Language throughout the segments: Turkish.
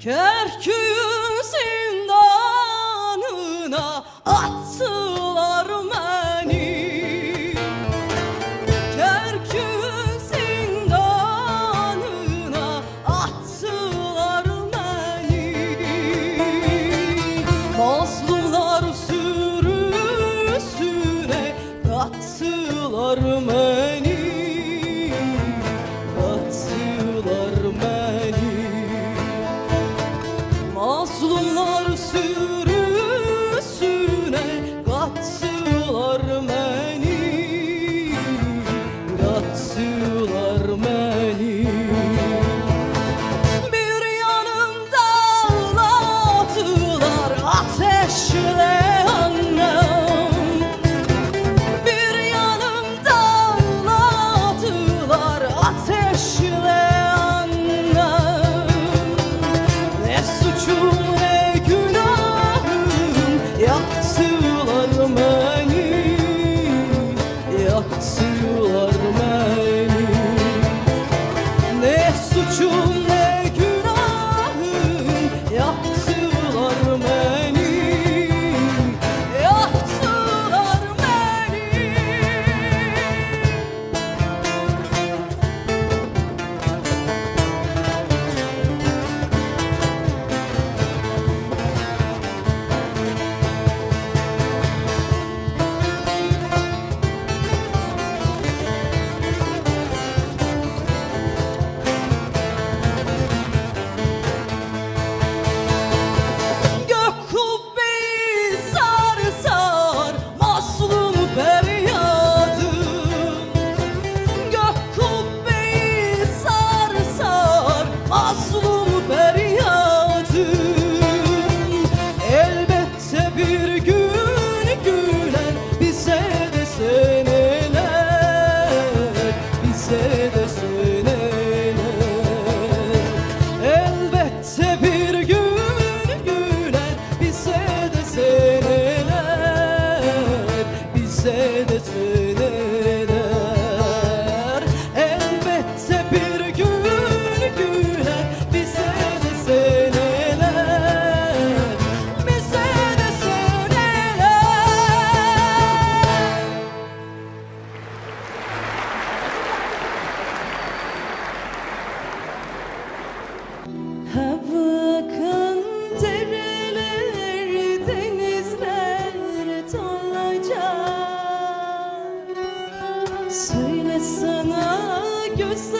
Kerküyü you. Ha bakan denizler dolacak. Söyle sana göz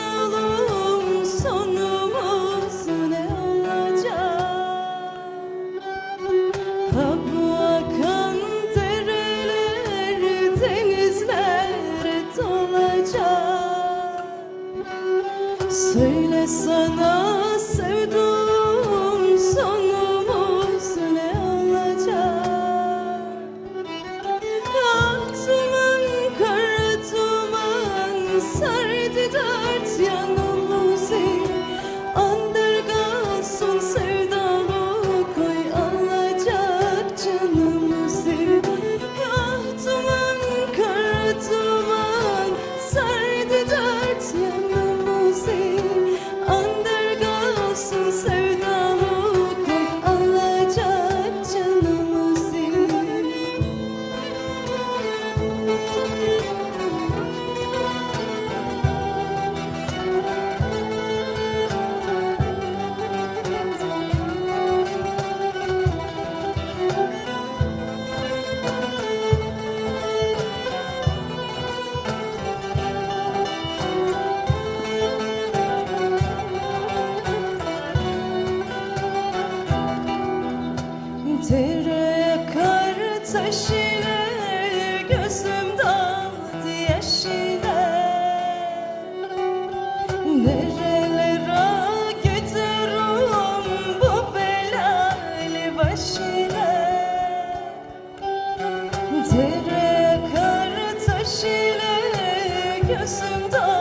dört yanı. Tere kar taş ile gözüm daldı yaşına Nerelere giderim bu belali başına Tere kar taş ile gözüm daldı